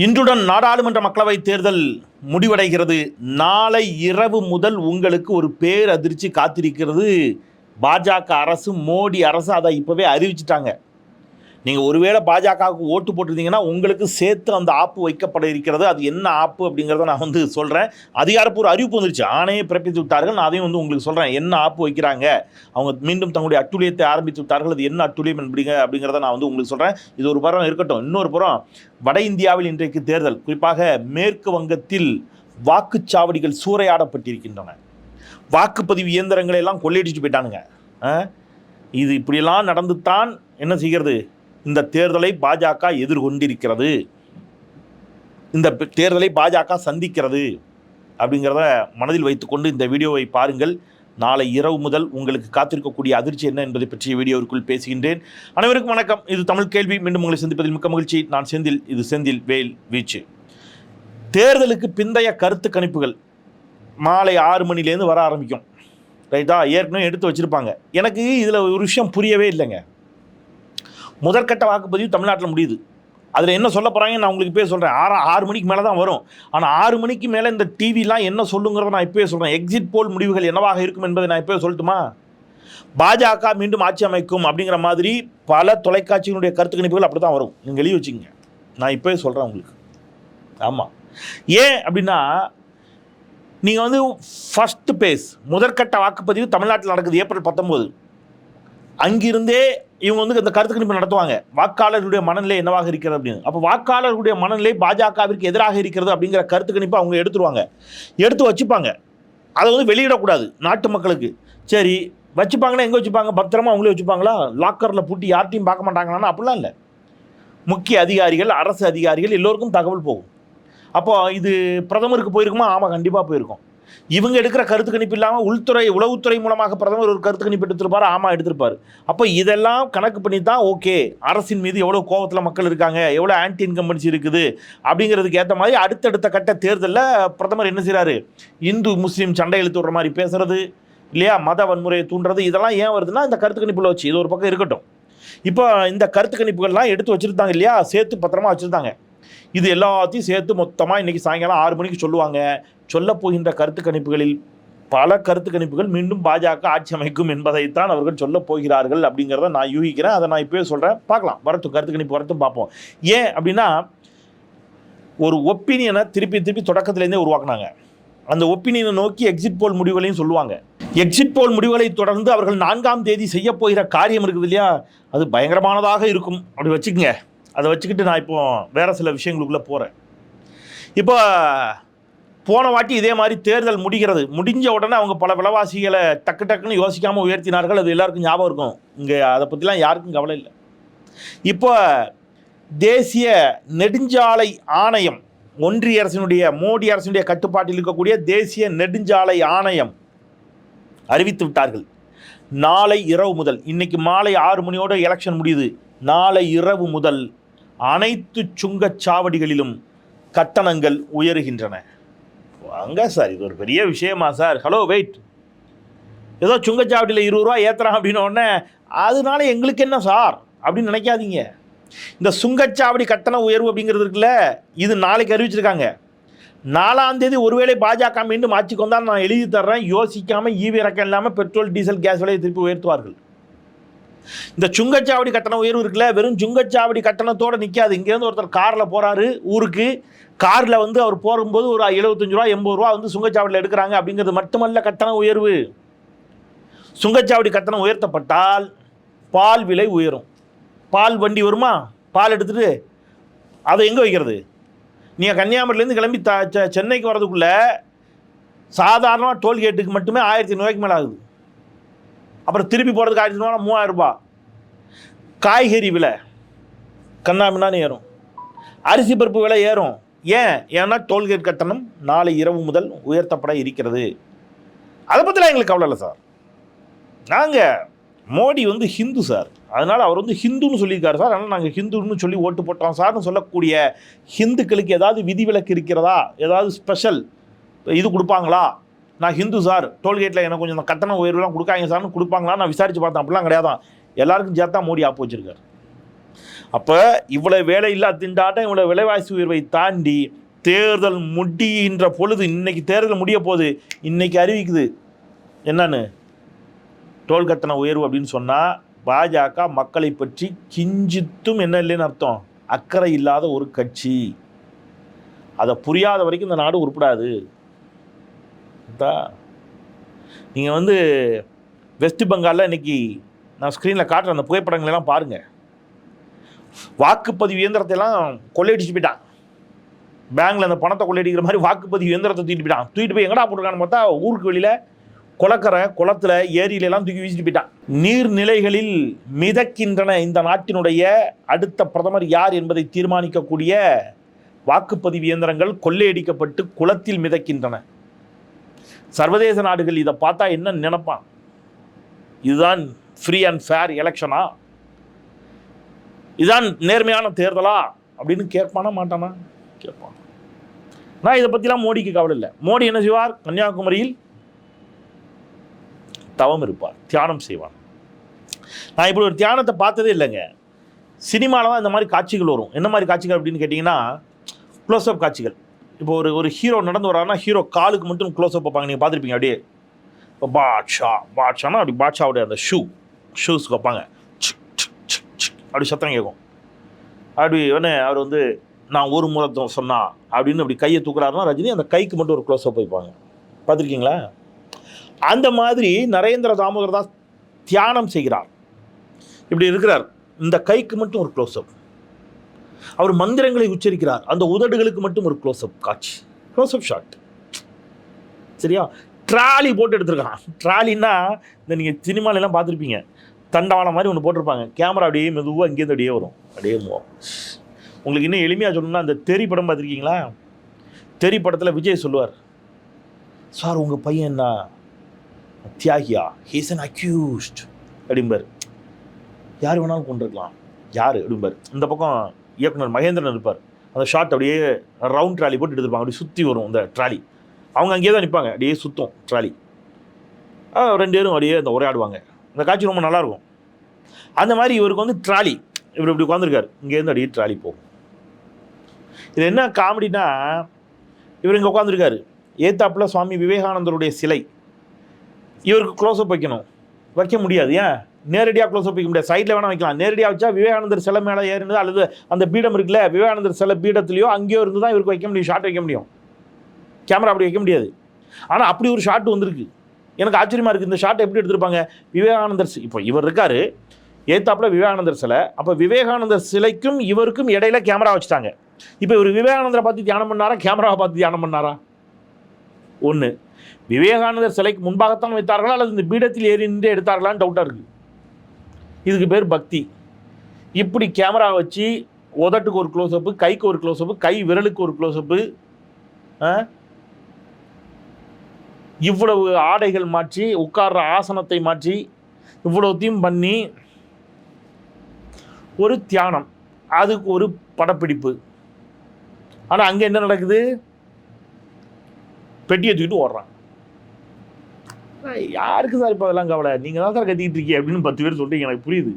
இன்றுடன் நாடாளுமன்ற மக்களவைத் தேர்தல் முடிவடைகிறது. நாளை இரவு முதல் உங்களுக்கு ஒரு பேரதிர்ச்சி காத்திருக்கிறது. பாஜக அரசு மோடி அரசு அதை இப்போவே அறிவிச்சிட்டாங்க. நீங்கள் ஒருவேளை பாஜகவுக்கு ஓட்டு போட்டிருந்தீங்கன்னா உங்களுக்கு சேர்த்து அந்த ஆப்பு வைக்கப்பட இருக்கிறது. அது என்ன ஆப்பு அப்படிங்கிறத நான் வந்து சொல்கிறேன் அதிகாரப்பூர்வ அறிவிப்பு வந்துருச்சு. ஆணையை பிறப்பித்து விட்டார்கள். நான் அதையும் வந்து உங்களுக்கு சொல்கிறேன் என்ன ஆப்பு வைக்கிறாங்க? அவங்க மீண்டும் தங்களுடைய அட்டுழியத்தை ஆரம்பித்து விட்டார்கள். அது என்ன அட்டுழியம் அப்படிங்க அப்படிங்கிறத நான் வந்து உங்களுக்கு சொல்கிறேன் இது ஒரு புறம் இருக்கட்டும். இன்னொரு புறம் வட இந்தியாவில் இன்றைக்கு தேர்தல். குறிப்பாக மேற்கு வங்கத்தில் வாக்குச்சாவடிகள் சூறையாடப்பட்டிருக்கின்றன. வாக்குப்பதிவு இயந்திரங்களை எல்லாம் கொள்ளையடிச்சு போயிட்டானுங்க. ஆ? இது இப்படியெல்லாம் நடந்துத்தான் என்ன செய்கிறது? இந்த தேர்தலை பாஜக எதிர்கொண்டிருக்கிறது. இந்த தேர்தலை பாஜக சந்திக்கிறது அப்படிங்கிறத மனதில் வைத்துக்கொண்டு இந்த வீடியோவை பாருங்கள். நாளை இரவு முதல் உங்களுக்கு காத்திருக்கக்கூடிய அதிர்ச்சி என்ன என்பதை பற்றிய வீடியோவிற்குள் பேசுகின்றேன். அனைவருக்கும் வணக்கம். இது தமிழ் கேள்வி. மீண்டும் உங்களை சந்திப்பதில் மிக்க மகிழ்ச்சி. நான் செந்தில். இது செந்தில் வேல் வீச்சு. தேர்தலுக்கு பிந்தைய கருத்து கணிப்புகள் மாலை ஆறு மணிலேருந்து வர ஆரம்பிக்கும். ரைட்டா? ஏற்கனவே எடுத்து வச்சுருப்பாங்க. எனக்கு இதில் ஒரு விஷயம் புரியவே இல்லைங்க. முதற்கட்ட வாக்குப்பதிவு தமிழ்நாட்டில் முடியுது. அதில் என்ன சொல்ல போகிறாங்க நான் உங்களுக்கு இப்போயே சொல்கிறேன் ஆறு ஆறு மணிக்கு மேலே தான் வரும். ஆனால் ஆறு மணிக்கு மேலே இந்த டிவிலாம் என்ன சொல்லுங்கிறத நான் இப்போயே சொல்கிறேன் எக்ஸிட் போல் முடிவுகள் என்னவாக இருக்கும் என்பதை நான் இப்போயே சொல்லட்டுமா? பாஜக மீண்டும் ஆட்சி அமைக்கும் அப்படிங்கிற மாதிரி பல தொலைக்காட்சிகளுடைய கருத்து கணிப்புகள் அப்படி தான் வரும். நீங்கள் எழுதி வச்சுக்கங்க. நான் இப்போயே சொல்கிறேன் உங்களுக்கு. ஆமாம் ஏன் அப்படின்னா நீங்கள் வந்து ஃபஸ்ட்டு பேஸ் முதற்கட்ட வாக்குப்பதிவு தமிழ்நாட்டில் நடக்குது ஏப்ரல் பத்தொம்போது. அங்கிருந்தே இவங்க வந்து இந்த கருத்து கணிப்பு நடத்துவாங்க. வாக்காளர்களுடைய மனநிலை என்னவாக இருக்கிறது அப்படின்னு. அப்போ வாக்காளர்களுடைய மனநிலை பாஜகவிற்கு எதிராக இருக்கிறது அப்படிங்கிற கருத்து கணிப்பை அவங்க எடுத்துருவாங்க. எடுத்து வச்சுப்பாங்க. அதை வந்து வெளியிடக்கூடாது நாட்டு மக்களுக்கு. சரி வச்சுப்பாங்கன்னா எங்கே வச்சுப்பாங்க? பத்திரமா அவங்களே வச்சுப்பாங்களா? லாக்கரில் பூட்டி யார்ட்டையும் பார்க்க மாட்டாங்களான்னா அப்படிலாம் இல்லை. முக்கிய அதிகாரிகள் அரசு அதிகாரிகள் எல்லோருக்கும் தகவல் போகும். அப்போ இது பிரதமருக்கு போயிருக்குமா? ஆமாம் கண்டிப்பாக போயிருக்கும். இவங்க எடுக்கிற கருத்து கணிப்பு இல்லாமல் உள்துறை உளவுத்துறை மூலமாக பிரதமர் ஒரு கருத்து கணிப்பு எடுத்திருப்பார் ஆமாம் எடுத்திருப்பார். அப்போ இதெல்லாம் கணக்கு பண்ணி தான் ஓகே அரசின் மீது எவ்வளோ கோவத்தில் மக்கள் இருக்காங்க எவ்வளோ ஆன்டி இன்கம்பன்சி இருக்குது அப்படிங்கிறதுக்கு ஏற்ற மாதிரி அடுத்தடுத்த கட்ட தேர்தலில் பிரதமர் என்ன செய்கிறாரு இந்து முஸ்லீம் சண்டை இழுத்து விடுற மாதிரி பேசுறது இல்லையா? மத வன்முறையை தூண்டுறது இதெல்லாம் ஏன் வருதுன்னா இந்த கருத்து கணிப்பில் வச்சு இது ஒரு பக்கம் இருக்கட்டும். இப்போ இந்த கருத்து கணிப்புகள்லாம் எடுத்து வச்சுருந்தாங்க இல்லையா? சேர்த்து பத்திரமா வச்சுருந்தாங்க. இது எல்லாத்தையும் சேர்த்து மொத்தமாக இன்றைக்கி சாயங்காலம் ஆறு மணிக்கு சொல்லுவாங்க. சொல்லப் போகின்ற கருத்து கணிப்புகளில் பல கருத்து கணிப்புகள் மீண்டும் பாஜக ஆட்சி அமைக்கும் என்பதைத்தான் அவர்கள் சொல்லப் போகிறார்கள் அப்படிங்கிறத நான் யூகிக்கிறேன். அதை நான் இப்போயே சொல்கிறேன் பார்க்கலாம். வரட்டும். கருத்து கணிப்பு வரட்டும். பார்ப்போம். ஏன் அப்படின்னா ஒரு ஒப்பீனியனை திருப்பி திருப்பி தொடக்கத்துலேருந்தே உருவாக்குனாங்க. அந்த ஒப்பீனியனை நோக்கி எக்ஸிட் போல் முடிவுகளையும் சொல்லுவாங்க. எக்ஸிட் போல் முடிவுகளை தொடர்ந்து அவர்கள் நான்காம் தேதி செய்ய போகிற காரியம் இருக்குது இல்லையா? அது பயங்கரமானதாக இருக்கும். அப்படி வச்சுக்கோங்க. அதை வச்சுக்கிட்டு நான் இப்போ வேறு சில விஷயங்களுக்குள்ளே போகிறேன் இப்போ போன வாட்டி இதே மாதிரி தேர்தல் முடிகிறது. முடிஞ்ச உடனே அவங்க பல விலைவாசிகளை டக்கு டக்குன்னு யோசிக்காமல் உயர்த்தினார்கள். அது எல்லாருக்கும் ஞாபகம் இருக்கும். இங்கே அதை பற்றிலாம் யாருக்கும் கவலை இல்லை. இப்போ தேசிய நெடுஞ்சாலை ஆணையம் ஒன்றிய அரசினுடைய மோடி அரசினுடைய கட்டுப்பாட்டில் இருக்கக்கூடிய தேசிய நெடுஞ்சாலை ஆணையம் அறிவித்து விட்டார்கள். நாளை இரவு முதல் இன்னைக்கு மாலை ஆறு மணியோட எலெக்ஷன் முடியுது. நாளை இரவு முதல் அனைத்து சுங்கச்சாவடிகளிலும் கட்டணங்கள் உயருகின்றன. வாங்க சார் இது ஒரு பெரிய விஷயமா சார். ஹலோ வெயிட் ஏதோ சுங்கச்சாவடியில் இருபது ரூபா ஏற்றுறான் அப்படின்னு உடனே அதனால எங்களுக்கு என்ன சார்? அப்படின்னு நினைக்காதீங்க. இந்த சுங்கச்சாவடி கட்டண உயர்வு அப்படிங்கிறது இருக்குல்ல இது நாளைக்கு அறிவிச்சிருக்காங்க. நாலாம் தேதி ஒருவேளை பாஜக மீண்டும் ஆட்சிக்கு வந்தால் நான் எழுதி தர்றேன். யோசிக்காமல் ஈவி இறக்கம் இல்லாமல் பெட்ரோல் டீசல் கேஸ் விலையை திருப்பி உயர்த்துவார்கள். இந்த சுங்கச்சாவடி கட்டண உயர்வு இருக்குல்ல வெறும் சுங்கச்சாவடி கட்டணத்தோடு நிற்காது இங்கேருந்து ஒருத்தர் காரில் போகிறாரு ஊருக்கு காரில் வந்து அவர் போகும்போது ஒரு எழுபத்தஞ்சு ரூபா எண்பது ரூபா வந்து சுங்கச்சாவடியில் எடுக்கிறாங்க அப்படிங்கிறது மட்டுமல்ல கட்டண உயர்வு. சுங்கச்சாவடி கட்டணம் உயர்த்தப்பட்டால் பால் விலை உயரும். பால் வண்டி வருமா? பால் எடுத்துகிட்டு அதை எங்கே வைக்கிறது? நீங்கள் கன்னியாகுமரியிலேருந்து கிளம்பி த சென்னைக்கு வரதுக்குள்ளே சாதாரணமாக டோல்கேட்டுக்கு மட்டுமே ஆயிரத்தி ஐநூறுவாய்க்கு மேலே ஆகுது. அப்புறம் திருப்பி போகிறதுக்கு ஆயிரத்தி ரூபா மூவாயிரம் ரூபாய். காய்கறி விலை கண்ணாமின்னான்னு ஏறும். அரிசி பருப்பு விலை ஏறும். ஏன்? ஏன்னா டோல்கேட் கட்டணம் நாளை இரவு முதல் உயர்த்தப்பட இருக்கிறது. அதை பற்றிலாம் எங்களுக்கு கவலை இல்லை சார். நாங்கள் மோடி வந்து ஹிந்து சார். அதனால் அவர் வந்து ஹிந்துன்னு சொல்லியிருக்காரு சார். அதனால் நாங்கள் ஹிந்துன்னு சொல்லி ஓட்டு போட்டோம் சார்னு சொல்லக்கூடிய ஹிந்துக்களுக்கு ஏதாவது விதிவிலக்கு இருக்கிறதா? ஏதாவது ஸ்பெஷல்? இது கொடுப்பாங்களா? நான் ஹிந்து சார் டோல்கேட்டில் எனக்கு கொஞ்சம் கட்டண உயர்வுலாம் கொடுக்காங்க சார்னு கொடுப்பாங்களா? நான் விசாரித்து பார்த்தேன். அப்படிலாம் கிடையாதான். எல்லாருக்கும் சேர்த்தா மோடி ஆப்பு வச்சிருக்காரு. அப்போ இவ்வளோ வேலை இல்லா திண்டாட்டம் இவ்வளோ விலைவாசி உயர்வை தாண்டி தேர்தல் முடிகின்ற பொழுது இன்னைக்கு தேர்தல் முடிய போகுது. இன்னைக்கு அறிவிக்குது. என்னன்னு? டோல் கட்டண உயர்வு அப்படின்னு சொன்னால் பாஜக மக்களை பற்றி கிஞ்சித்தும் என்ன இல்லைன்னு அர்த்தம்? அக்கறை இல்லாத ஒரு கட்சி. அதை புரியாத வரைக்கும் இந்த நாடு உருப்படாது. நீங்கள் வந்து வெஸ்ட் பெங்காலில் இன்னைக்கு நான் ஸ்க்ரீனில் காட்டுற அந்த புகைப்படங்களெல்லாம் பாருங்கள் வாக்குப்பதிவு இயந்திரத்தையெல்லாம் கொள்ளையடிச்சு போயிட்டான். பேங்கில் அந்த பணத்தை கொள்ளையடிக்கிற மாதிரி வாக்குப்பதிவு இயந்திரத்தை தூக்கிட்டு போயிட்டான். தூக்கிட்டு போய் எங்கடா போட்டிருக்கான்னு பார்த்தா ஊருக்கு வெளியில் குளக்கரை குளத்தில் ஏரியிலெல்லாம் தூக்கி வீசிட்டு போயிட்டான். நீர்நிலைகளில் மிதக்கின்றன இந்த நாட்டினுடைய அடுத்த பிரதமர் யார் என்பதை தீர்மானிக்கக்கூடிய வாக்குப்பதிவு இயந்திரங்கள் கொள்ளையடிக்கப்பட்டு குளத்தில் மிதக்கின்றன. சர்வதேச நாடுகள் இதை பார்த்தா என்ன நினைப்பான் இதுதான் ஃப்ரீ அண்ட் ஃபேர் எலெக்ஷனா இதுதான் நேர்மையான தேர்தலா? அப்படின்னு கேட்பானா மாட்டானா? கேட்பான். நான் இதை பற்றிலாம் மோடிக்கு கவலை இல்லை. மோடி என்ன செய்வார்? கன்னியாகுமரியில் தவம் இருப்பார். தியானம் செய்வார். நான் இப்படி ஒரு தியானத்தை பார்த்ததே இல்லைங்க. சினிமாவில் தான் இந்த மாதிரி காட்சிகள் வரும். என்ன மாதிரி காட்சிகள் அப்படின்னு கேட்டிங்கன்னா க்ளோஸ்அப் காட்சிகள். இப்போ ஒரு ஒரு ஹீரோ நடந்து வராருன்னா ஹீரோ காலுக்கு மட்டும் க்ளோஸ்அப் வைப்பாங்க. நீங்கள் பார்த்துருப்பீங்க அப்படியே. இப்போ பாட்ஷா பாட்ஷானா அப்படி பாட்ஷாவுடைய அந்த ஷூ ஷூஸ் வைப்பாங்க. அப்படி சத்தம் கேட்கும். அப்படி உடனே அவர் வந்து நான் ஒரு முறை சொன்னா அப்படின்னு அப்படி கையை தூக்குறாருன்னா ரஜினி அந்த கைக்கு மட்டும் ஒரு க்ளோஸ்அப் வைப்பாங்க. பார்த்துருக்கீங்களா? அந்த மாதிரி நரேந்திர தாமோதர் தாஸ் தியானம் செய்கிறார். இப்படி இருக்கிறார். இந்த கைக்கு மட்டும் ஒரு க்ளோஸ்அப் அவர் மந்திரங்களை உச்சரிக்கிறார். அந்த உதடுகளுக்கு மட்டும் ஒரு க்ளோஸ்அப் காட்சி. க்ளோஸ்அப் ஷாட் சரியா? ட்ராலி போட்டு எடுத்திருக்கான். ட்ராலின்னா இந்த நீங்கள் சினிமாலெல்லாம் பார்த்துருப்பீங்க. தண்டவாளம் மாதிரி ஒன்று போட்டிருப்பாங்க. கேமரா அப்படியே மெதுவாக இங்கேருந்து அப்படியே வரும். அப்படியே மூவ் உங்களுக்கு இன்னும் எளிமையாக சொல்லணும்னா அந்த தெரி படம் பார்த்துருக்கீங்களா? தெரி படத்தில் விஜய் சொல்லுவார். சார் உங்கள் பையன் என்ன? தியாகியா ஹீஸ் அன் அக்யூஸ்ட் அப்படிம்பார். யார் வேணாலும் கொண்டிருக்கலாம். யார்? அப்படிம்பார். இந்த பக்கம் இயக்குனர் மகேந்திரன் இருப்பார். அந்த ஷார்ட் அப்படியே ரவுண்ட் ட்ராலி போட்டு எடுத்துருப்பாங்க. அப்படியே சுற்றி வரும் அந்த ட்ராலி அவங்க அங்கேயே தான் நிற்பாங்க அப்படியே சுற்றும் ட்ராலி ரெண்டு பேரும் அப்படியே அந்த உரையாடுவாங்க. அந்த காட்சி ரொம்ப நல்லாயிருக்கும். அந்த மாதிரி இவருக்கு வந்து ட்ராலி இவர் இப்படி உட்காந்துருக்காரு இங்கேருந்து அப்படியே ட்ராலி போகும். இது என்ன காமெடினா இவர் இங்கே உட்காந்துருக்காரு ஏத்தாப்புல சுவாமி விவேகானந்தருடைய சிலை. இவருக்கு க்ளோஸ்அப் வைக்கணும். வைக்க முடியாது ஏன்? நேரடியாக க்ளோஸ்அப் வைக்க முடியாது. சைடில் வேணால் வைக்கலாம். நேரடியாக வச்சா விவேகானந்தர் சிலை மேலே ஏறினது அல்லது அந்த பீடம் இருக்குல்ல விவேகானந்தர் சிலை பீடத்துலையோ அங்கேயோ இருந்து தான் இவருக்கு வைக்க முடியும். ஷாட் வைக்க முடியும். கேமரா அப்படி வைக்க முடியாது. ஆனால் அப்படி ஒரு ஷாட் வந்திருக்கு. எனக்கு ஆச்சரியமாக இருக்குது இந்த ஷாட்டை எப்படி எடுத்திருப்பாங்க? விவேகானந்தர் இப்போ இவர் இருக்கார். ஏத்தாப்பில் விவேகானந்தர் சிலை. அப்போ விவேகானந்தர் சிலைக்கும் இவருக்கும் இடையில கேமரா வச்சுட்டாங்க. இப்போ இவர் விவேகானந்தரை பார்த்து தியானம் பண்ணாரா? கேமராவை பார்த்து தியானம் பண்ணாரா? ஒன்று விவேகானந்தர் சிலைக்கு முன்பாகத்தான் வைத்தார்களா? அல்லது இந்த பீடத்தில் ஏறி நின்று எடுத்தார்களான்னு டவுட்டாக இருக்குது இதுக்கு பேர் பக்தி. இப்படி கேமரா வச்சு உதட்டுக்கு ஒரு க்ளோஸ்அப்பு கைக்கு ஒரு க்ளோஸ்அப்பு கை விரலுக்கு ஒரு க்ளோஸ்அப்பு இவ்வளவு ஆடைகள் மாற்றி உட்கார்ற ஆசனத்தை மாற்றி இவ்வளோத்தையும் பண்ணி ஒரு தியானம். அதுக்கு ஒரு படப்பிடிப்பு. ஆனால் அங்கே என்ன நடக்குது? பெட்டியை தூக்கிட்டு ஓடுறான். யாருக்கு சார் இப்போ அதெல்லாம் கவலை? நீங்கள் தான் சார் கத்திக்கிட்டு இருக்கீங்க அப்படின்னு பத்து பேர் சொல்றீங்க எனக்கு புரியுது.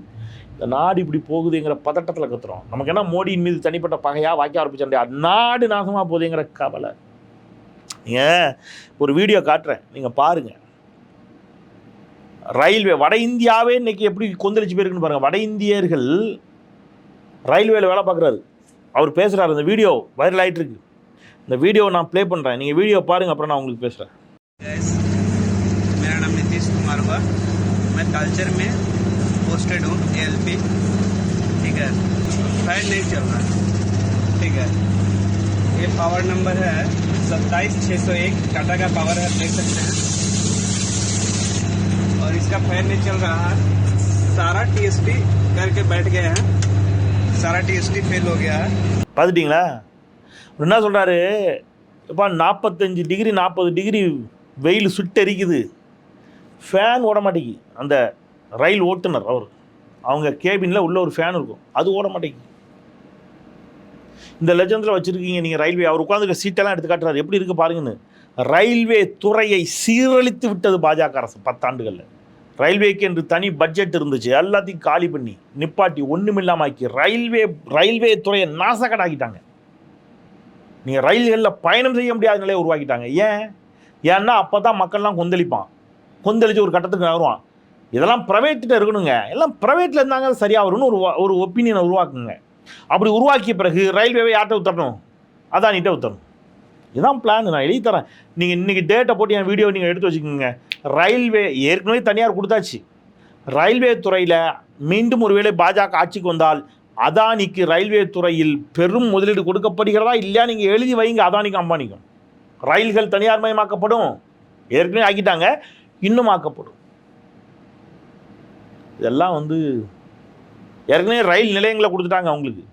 இந்த நாடு இப்படி போகுதுங்கிற பதட்டத்தில் கத்துறோம். நமக்கு என்ன மோடியின் மீது தனிப்பட்ட பகையாக வாக்கி ஆரம்பிச்சா நாடு நாசமாக போகுதுங்கிற கவலை. ஏன் ஒரு வீடியோ காட்டுறேன். நீங்கள் பாருங்கள் ரயில்வே வட இந்தியாவே இன்றைக்கி எப்படி கொந்தளிச்சு போயிருக்குன்னு பாருங்கள் வட இந்தியர்கள் ரயில்வேல வேலை பார்க்குறாரு. அவர் பேசுகிறாரு இந்த வீடியோ வைரல் ஆகிட்டுருக்கு இந்த வீடியோ நான் ப்ளே பண்ணுறேன் நீங்கள் வீடியோ பாருங்கள் அப்புறம் நான் உங்களுக்கு பேசுகிறேன் कल्चर में पोस्टेड हूँ एल पी ठीक है फैन नहीं चल रहा ठीक है ये पावर नंबर है सत्ताईस छः सौ एक टाटा का पावर है देख सकते हैं और इसका फैन नहीं चल रहा है सारा टी करके बैठ गए हैं सारा टी फेल हो गया है பார்த்துட்டிங்களா அவர் என்ன சொல்கிறாரு எப்பா நாற்பத்தஞ்சு டிகிரி நாற்பது டிகிரி வெயில் சுட்டெரிக்குது ஃபேன் ஓட மாட்டேங்கி அந்த ரயில் ஓட்டுநர் அவர். அவங்க கேபினில் உள்ள ஒரு ஃபேன் இருக்கும். அது ஓட மாட்டேங்கி இந்த லெஜந்தில் வச்சுருக்கீங்க நீங்கள் ரயில்வே அவர் உட்காந்துருக்க சீட்டெல்லாம் எடுத்து காட்டுறாரு. எப்படி இருக்குது பாருங்கன்னு. ரயில்வே துறையை சீரழித்து விட்டது பாஜக அரசு பத்தாண்டுகளில் ரயில்வேக்கு என்று தனி பட்ஜெட் இருந்துச்சு. எல்லாத்தையும் காலி பண்ணி நிப்பாட்டி ஒன்றுமில்லாம ஆக்கி ரயில்வே ரயில்வே துறையை நாசக்கடாக்கிட்டாங்க. நீங்கள் ரயில்களில் பயணம் செய்ய முடியாத நிலையை உருவாக்கிட்டாங்க. ஏன்? ஏன்னா அப்போ தான் மக்கள்லாம் கொந்தளிப்பான். கொந்தளிச்சு ஒரு கட்டத்துக்கு நகருவான். இதெல்லாம் ப்ரைவேட்டில் இருக்கணுங்க. எல்லாம் ப்ரைவேட்டில் இருந்தாங்க அது சரியாக வரும்னு ஒரு ஒரு ஒப்பீனியனை உருவாக்குங்க. அப்படி உருவாக்கிய பிறகு ரயில்வேவை யார்கிட்ட உத்தரணும் அதானிட்ட உத்தரணும் இதான் பிளான் நான் எழுதி தரேன். நீங்கள் இன்றைக்கி டேட்டை போட்டு என் வீடியோ நீங்கள் எடுத்து வச்சுக்கோங்க. ரயில்வே ஏற்கனவே தனியார் கொடுத்தாச்சு. ரயில்வே துறையில் மீண்டும் ஒருவேளை பாஜக ஆட்சிக்கு வந்தால் அதானிக்கு ரயில்வே துறையில் பெரும் முதலீடு கொடுக்கப்படுகிறதா இல்லையா நீங்கள் எழுதி வைங்க. அதானிக்கும் அம்பானிக்கும். ரயில்கள் தனியார் மயமாக்கப்படும் ஏற்கனவே ஆக்கிட்டாங்க. இன்னும் ஆக்கப்படும் இதெல்லாம் வந்து ஏற்கனவே ரயில் நிலையங்களை கொடுத்துட்டாங்க அவங்களுக்கு.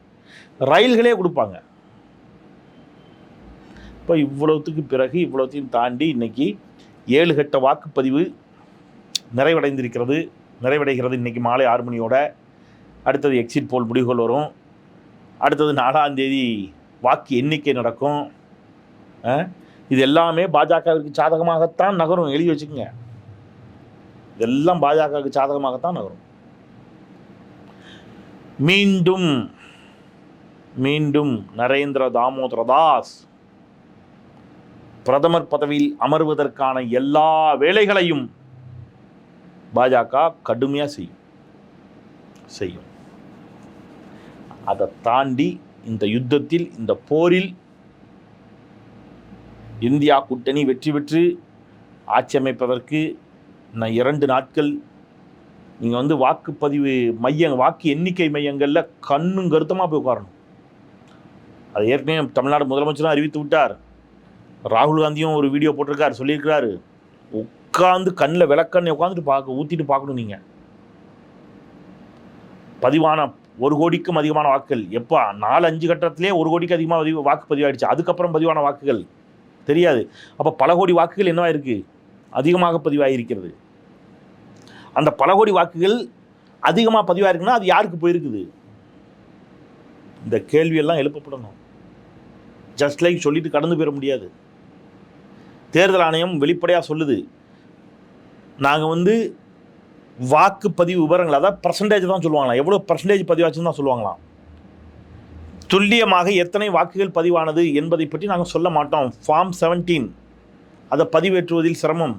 ரயில்களே கொடுப்பாங்க. இப்போ இவ்வளவுத்துக்கு பிறகு இவ்வளோத்தையும் தாண்டி இன்னைக்கு ஏழு கட்ட வாக்குப்பதிவு நிறைவடைந்திருக்கிறது. நிறைவடைகிறது இன்னைக்கு மாலை ஆறு மணியோட. அடுத்தது எக்ஸிட் போல் முடிவுகள் வரும். அடுத்தது நாலாம் தேதி வாக்கு எண்ணிக்கை நடக்கும். இது எல்லாமே பாஜகவிற்கு சாதகமாகத்தான் நகரும். எழுதி வச்சுக்கோங்க. இதெல்லாம் பாஜகவுக்கு சாதகமாகத்தான் நகரும் மீண்டும் மீண்டும் நரேந்திர தாமோதர தாஸ் பிரதமர் பதவியில் அமர்வதற்கான எல்லா வேலைகளையும் பாஜக கடுமையாக செய்யும். செய்யும். அதை தாண்டி இந்த யுத்தத்தில் இந்த போரில் இந்தியா கூட்டணி வெற்றி பெற்று ஆட்சி அமைப்பதற்கு நான் இரண்டு நாட்கள் நீங்கள் வந்து வாக்குப்பதிவு மைய வாக்கு எண்ணிக்கை மையங்களில் கண்ணும் கருத்தமாக போய் உட்காரணும். அது ஏற்கனவே தமிழ்நாடு முதலமைச்சரும் அறிவித்து விட்டார். ராகுல் காந்தியும் ஒரு வீடியோ போட்டிருக்கார் சொல்லியிருக்கிறாரு. உட்காந்து கண்ணில் விளக்கண்ணை உட்காந்துட்டு பார்க்க ஊற்றிட்டு பார்க்கணும் நீங்கள் பதிவான ஒரு கோடிக்கும் அதிகமான வாக்குகள். எப்போ நாலு அஞ்சு கட்டத்திலே ஒரு கோடிக்கு அதிகமாக வாக்கு பதிவாயிடுச்சு அதுக்கப்புறம் பதிவான வாக்குகள். தெரியாது. அப்போ பல கோடி வாக்குகள் என்னவா இருக்குது அதிகமாக பதிவாகியிருக்கிறது அந்த பல கோடி வாக்குகள் அதிகமாக பதிவாயிருக்குன்னா அது யாருக்கு போயிருக்குது? இந்த கேள்வியெல்லாம் எழுப்பப்படணும். ஜஸ்ட் லைக் சொல்லிட்டு கடந்து போயிட முடியாது. தேர்தல் ஆணையம் வெளிப்படையாக சொல்லுது. நாங்கள் வந்து வாக்குப்பதிவு விவரங்கள் அதாவது பர்சன்டேஜ் தான் சொல்லுவாங்களாம். எவ்வளோ பர்சன்டேஜ் பதிவாச்சுன்னு தான் சொல்லுவாங்களாம். துல்லியமாக எத்தனை வாக்குகள் பதிவானது என்பதை பற்றி நாங்கள் சொல்ல மாட்டோம். ஃபார்ம் 17 அதை பதிவேற்றுவதில் சிரமம்.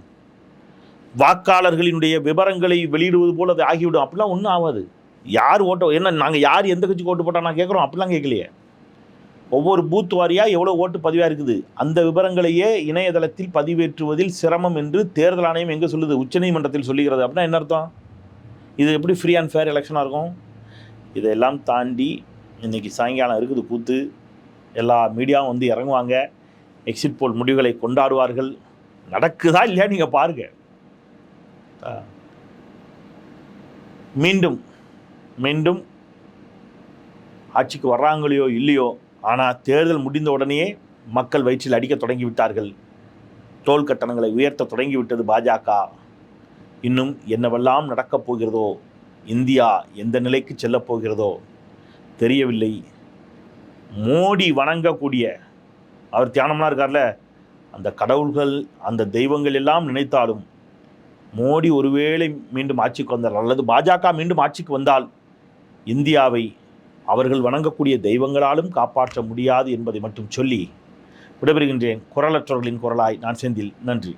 வாக்காளர்களினுடைய விவரங்களை வெளியிடுவது போல் அது ஆகிவிடும். அப்படிலாம் ஒன்றும் ஆகாது. யார் ஓட்டோ என்ன நாங்கள் யார் எந்த கட்சிக்கு ஓட்டு போட்டால் நான் கேட்குறோம்? அப்படிலாம் கேட்கலையே. ஒவ்வொரு பூத் வாரியாக எவ்வளோ ஓட்டு பதிவாக இருக்குது? அந்த விவரங்களையே இணையதளத்தில் பதிவேற்றுவதில் சிரமம் என்று தேர்தல் ஆணையம் எங்கே சொல்லுது? உச்சநீதிமன்றத்தில் சொல்லுகிறது. அப்படின்னா என்ன அர்த்தம்? இது எப்படி ஃப்ரீ அண்ட் ஃபேர் எலெக்ஷனாக இருக்கும்? இதெல்லாம் தாண்டி இன்றைக்கி சாயங்காலம் இருக்குது கூத்து. எல்லா மீடியாவும் வந்து இறங்குவாங்க. எக்ஸிட் போல் முடிவுகளை கொண்டாடுவார்கள். நடக்குதா இல்லையா நீங்கள் பாருங்க. மீண்டும் மீண்டும் ஆட்சிக்கு வர்றாங்களையோ இல்லையோ ஆனால் தேர்தல் முடிந்த உடனேயே மக்கள் வயிற்றில் அடிக்க தொடங்கி விட்டார்கள் கட்டணங்களை உயர்த்த தொடங்கி விட்டது பாஜக. இன்னும் என்னவெல்லாம் நடக்கப் போகிறதோ இந்தியா எந்த நிலைக்கு செல்லப் போகிறதோ தெரியவில்லை. மோடி வணங்கக்கூடிய அவர் தியானம்லாம் இருக்கார்ல? அந்த கடவுள்கள் அந்த தெய்வங்கள் எல்லாம் நினைத்தாலும் மோடி ஒருவேளை மீண்டும் ஆட்சிக்கு வந்தால் அல்லது பாஜக மீண்டும் ஆட்சிக்கு வந்தால் இந்தியாவை அவர்கள் வணங்கக்கூடிய தெய்வங்களாலும் காப்பாற்ற முடியாது என்பதை மட்டும் சொல்லி விடைபெறுகின்றேன். குரலற்றவர்களின் குரலாய் நான் செந்தில். நன்றி.